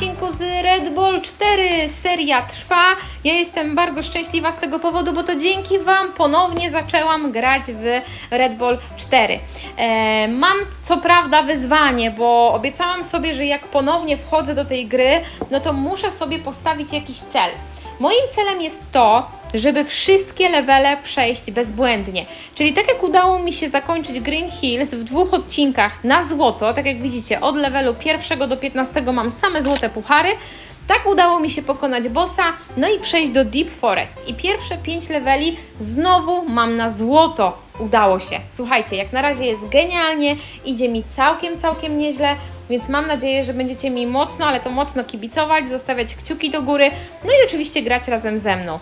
odcinku z Red Bull 4. Seria trwa. Ja jestem bardzo szczęśliwa z tego powodu, bo to dzięki Wam ponownie zaczęłam grać w Red Bull 4. E, mam co prawda wyzwanie, bo obiecałam sobie, że jak ponownie wchodzę do tej gry, no to muszę sobie postawić jakiś cel. Moim celem jest to, żeby wszystkie levele przejść bezbłędnie. Czyli tak jak udało mi się zakończyć Green Hills w dwóch odcinkach na złoto, tak jak widzicie, od levelu pierwszego do 15 mam same złote puchary, tak udało mi się pokonać bossa, no i przejść do Deep Forest. I pierwsze 5 leveli znowu mam na złoto. Udało się. Słuchajcie, jak na razie jest genialnie, idzie mi całkiem, całkiem nieźle, więc mam nadzieję, że będziecie mi mocno, ale to mocno kibicować, zostawiać kciuki do góry, no i oczywiście grać razem ze mną.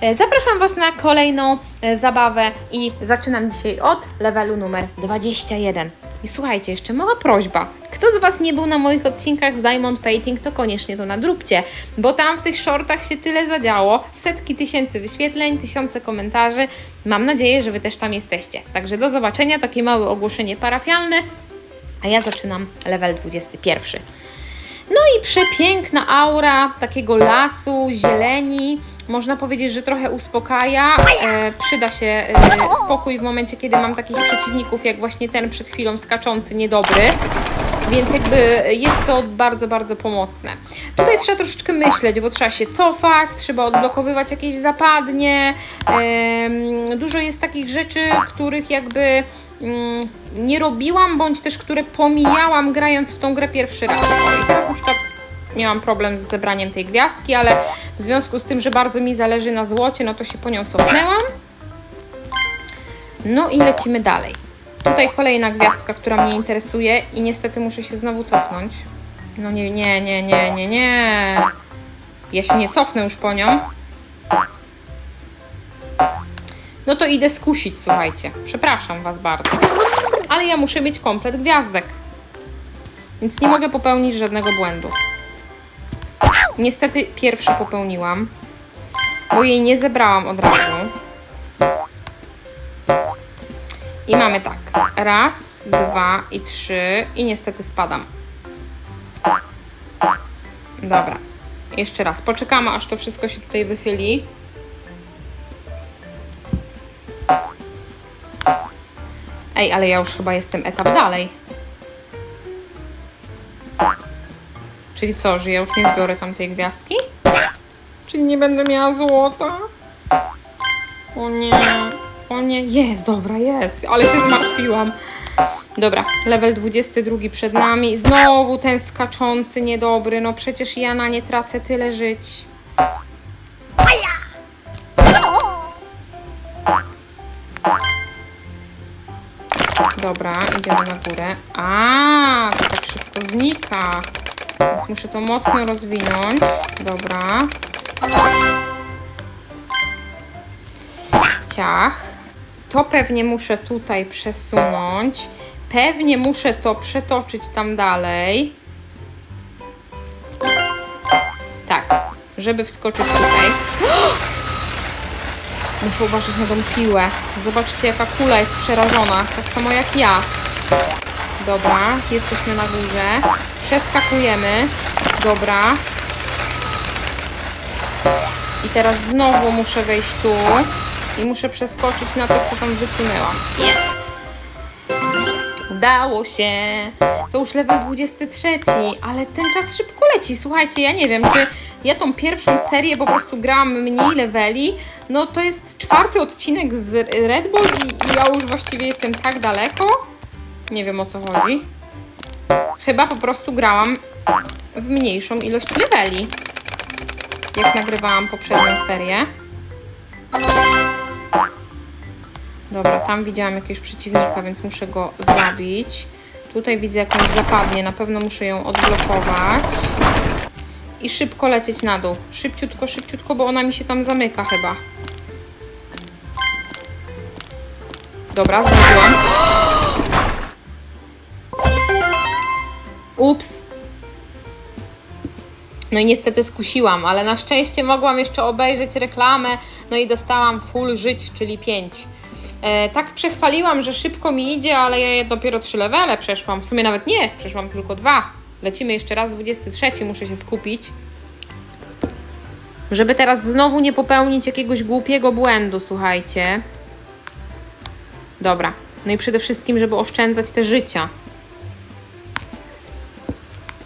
E, Zapraszam Was na kolejną e, zabawę i zaczynam dzisiaj od levelu numer 21. I słuchajcie, jeszcze mała prośba. Kto z Was nie był na moich odcinkach z Diamond Painting, to koniecznie to nadróbcie, bo tam w tych shortach się tyle zadziało. Setki tysięcy wyświetleń, tysiące komentarzy. Mam nadzieję, że Wy też tam jesteście. Także do zobaczenia, takie małe ogłoszenie parafialne, a ja zaczynam level 21. No i przepiękna aura takiego lasu, zieleni. Można powiedzieć, że trochę uspokaja. E, przyda się e, spokój w momencie, kiedy mam takich przeciwników, jak właśnie ten przed chwilą skaczący, niedobry. Więc jakby jest to bardzo, bardzo pomocne. Tutaj trzeba troszeczkę myśleć, bo trzeba się cofać, trzeba odblokowywać jakieś zapadnie. Em, dużo jest takich rzeczy, których jakby mm, nie robiłam, bądź też które pomijałam grając w tą grę pierwszy raz. O, I teraz na przykład miałam problem z zebraniem tej gwiazdki, ale w związku z tym, że bardzo mi zależy na złocie, no to się po nią cofnęłam. No i lecimy dalej. Tutaj kolejna gwiazdka, która mnie interesuje i niestety muszę się znowu cofnąć. No nie, nie, nie, nie, nie, nie. Ja się nie cofnę już po nią. No to idę skusić, słuchajcie. Przepraszam Was bardzo. Ale ja muszę mieć komplet gwiazdek. Więc nie mogę popełnić żadnego błędu. Niestety pierwszy popełniłam, bo jej nie zebrałam od razu. I mamy tak. Raz, dwa i trzy. I niestety spadam. Dobra. Jeszcze raz. Poczekamy, aż to wszystko się tutaj wychyli. Ej, ale ja już chyba jestem etap dalej. Czyli co, że ja już nie zbiorę tamtej gwiazdki? Czyli nie będę miała złota? O nie, o nie, jest, dobra, jest, ale się zmartwiłam. Dobra, level 22 przed nami. Znowu ten skaczący niedobry, no przecież ja na nie tracę tyle żyć. Dobra, idziemy na górę. A, to tak szybko znika. Więc muszę to mocno rozwinąć. Dobra. Ciach. To pewnie muszę tutaj przesunąć. Pewnie muszę to przetoczyć tam dalej. Tak, żeby wskoczyć tutaj. Muszę uważać na tą piłę. Zobaczcie, jaka kula jest przerażona. Tak samo jak ja. Dobra, jesteśmy na górze. Przeskakujemy. Dobra. I teraz znowu muszę wejść tu. I muszę przeskoczyć na to, co tam wysunęłam. Jest! Udało się! To już level 23, ale ten czas szybko leci. Słuchajcie, ja nie wiem, czy ja tą pierwszą serię po prostu grałam mniej leveli. No to jest czwarty odcinek z Red Bull i, i ja już właściwie jestem tak daleko. Nie wiem o co chodzi. Chyba po prostu grałam w mniejszą ilość leveli. Jak nagrywałam poprzednią serię. Dobra, tam widziałam jakiegoś przeciwnika, więc muszę go zabić. Tutaj widzę jakąś zapadnię, na pewno muszę ją odblokować. I szybko lecieć na dół. Szybciutko, szybciutko, bo ona mi się tam zamyka chyba. Dobra, zrobiłam. Ups. No i niestety skusiłam, ale na szczęście mogłam jeszcze obejrzeć reklamę, no i dostałam full żyć, czyli 5. E, tak przechwaliłam, że szybko mi idzie, ale ja dopiero 3 levele przeszłam. W sumie nawet nie, przeszłam tylko dwa. lecimy jeszcze raz, 23, muszę się skupić. Żeby teraz znowu nie popełnić jakiegoś głupiego błędu, słuchajcie. Dobra. No i przede wszystkim, żeby oszczędzać te życia.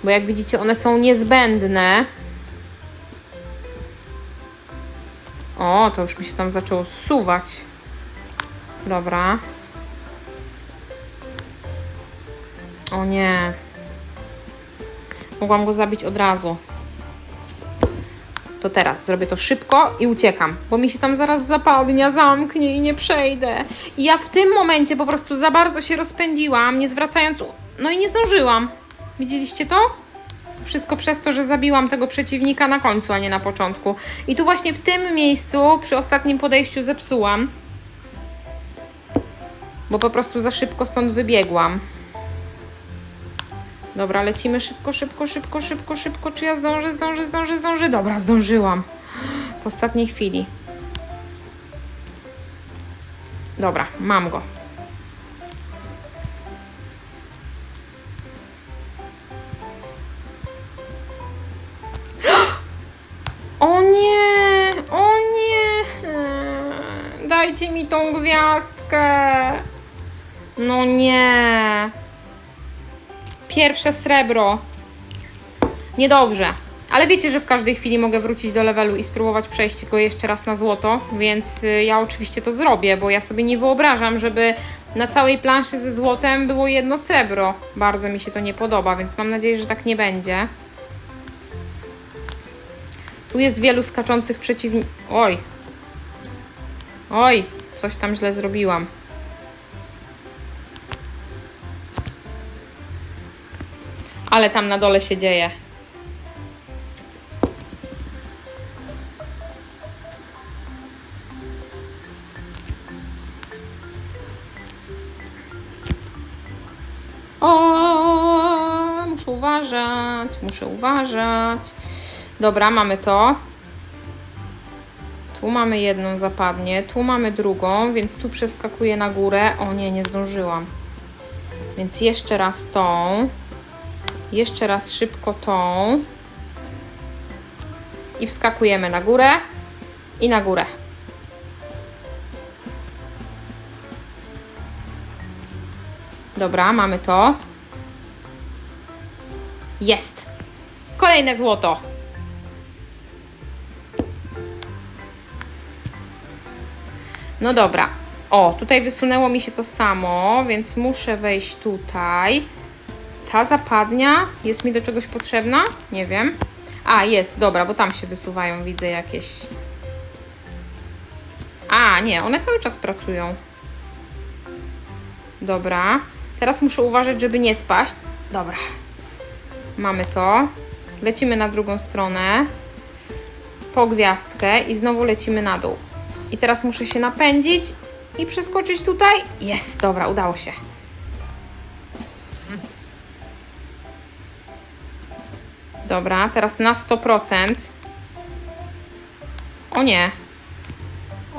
Bo jak widzicie, one są niezbędne. O, to już mi się tam zaczęło zsuwać. Dobra. O nie. Mogłam go zabić od razu. To teraz zrobię to szybko i uciekam, bo mi się tam zaraz zapadnia zamknie i nie przejdę. I ja w tym momencie po prostu za bardzo się rozpędziłam, nie zwracając. No i nie zdążyłam. Widzieliście to? Wszystko przez to, że zabiłam tego przeciwnika na końcu, a nie na początku. I tu właśnie w tym miejscu, przy ostatnim podejściu, zepsułam. Bo po prostu za szybko stąd wybiegłam. Dobra, lecimy szybko, szybko, szybko, szybko, szybko. Czy ja zdążę, zdążę, zdążę, zdążę? Dobra, zdążyłam. W ostatniej chwili. Dobra, mam go. Dajcie mi tą gwiazdkę! No nie! Pierwsze srebro. Niedobrze. Ale wiecie, że w każdej chwili mogę wrócić do levelu i spróbować przejść go jeszcze raz na złoto, więc y, ja oczywiście to zrobię, bo ja sobie nie wyobrażam, żeby na całej planszy ze złotem było jedno srebro. Bardzo mi się to nie podoba, więc mam nadzieję, że tak nie będzie. Tu jest wielu skaczących przeciwników. Oj. Oj, coś tam źle zrobiłam. Ale tam na dole się dzieje. O, muszę uważać, muszę uważać. Dobra, mamy to. Tu mamy jedną zapadnie, tu mamy drugą, więc tu przeskakuję na górę. O nie, nie zdążyłam. Więc jeszcze raz tą. Jeszcze raz szybko tą. I wskakujemy na górę i na górę. Dobra, mamy to. Jest. Kolejne złoto. No dobra. O, tutaj wysunęło mi się to samo, więc muszę wejść tutaj. Ta zapadnia jest mi do czegoś potrzebna? Nie wiem. A, jest, dobra, bo tam się wysuwają, widzę jakieś. A, nie, one cały czas pracują. Dobra. Teraz muszę uważać, żeby nie spaść. Dobra. Mamy to. Lecimy na drugą stronę. Po gwiazdkę i znowu lecimy na dół. I teraz muszę się napędzić i przeskoczyć tutaj. Jest, dobra, udało się. Dobra, teraz na 100%. O nie.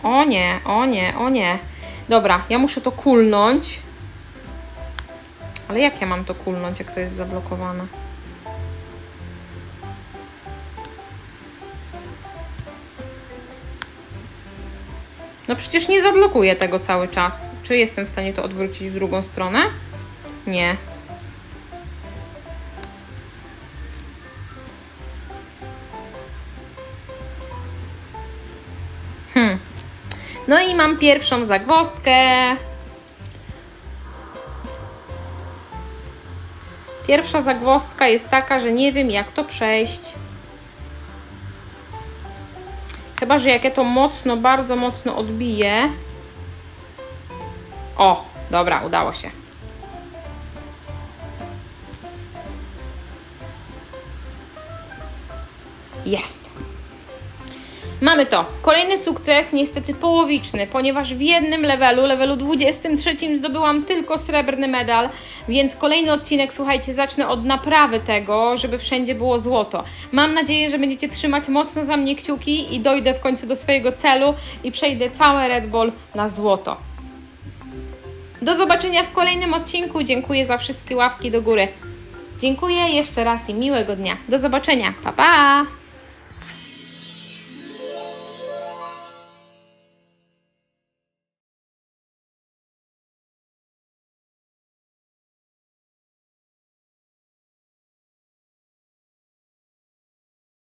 O nie, o nie, o nie. Dobra, ja muszę to kulnąć. Ale jak ja mam to kulnąć, jak to jest zablokowane? No przecież nie zablokuję tego cały czas. Czy jestem w stanie to odwrócić w drugą stronę? Nie. Hmm. No i mam pierwszą zagwozdkę. Pierwsza zagwozdka jest taka, że nie wiem jak to przejść. Chyba, że jak ja to mocno, bardzo mocno odbiję. O, dobra, udało się. Jest. Mamy to. Kolejny sukces, niestety połowiczny, ponieważ w jednym levelu, levelu 23 zdobyłam tylko srebrny medal, więc kolejny odcinek, słuchajcie, zacznę od naprawy tego, żeby wszędzie było złoto. Mam nadzieję, że będziecie trzymać mocno za mnie kciuki i dojdę w końcu do swojego celu i przejdę całe Red Bull na złoto. Do zobaczenia w kolejnym odcinku. Dziękuję za wszystkie łapki do góry. Dziękuję jeszcze raz i miłego dnia. Do zobaczenia. Pa, pa!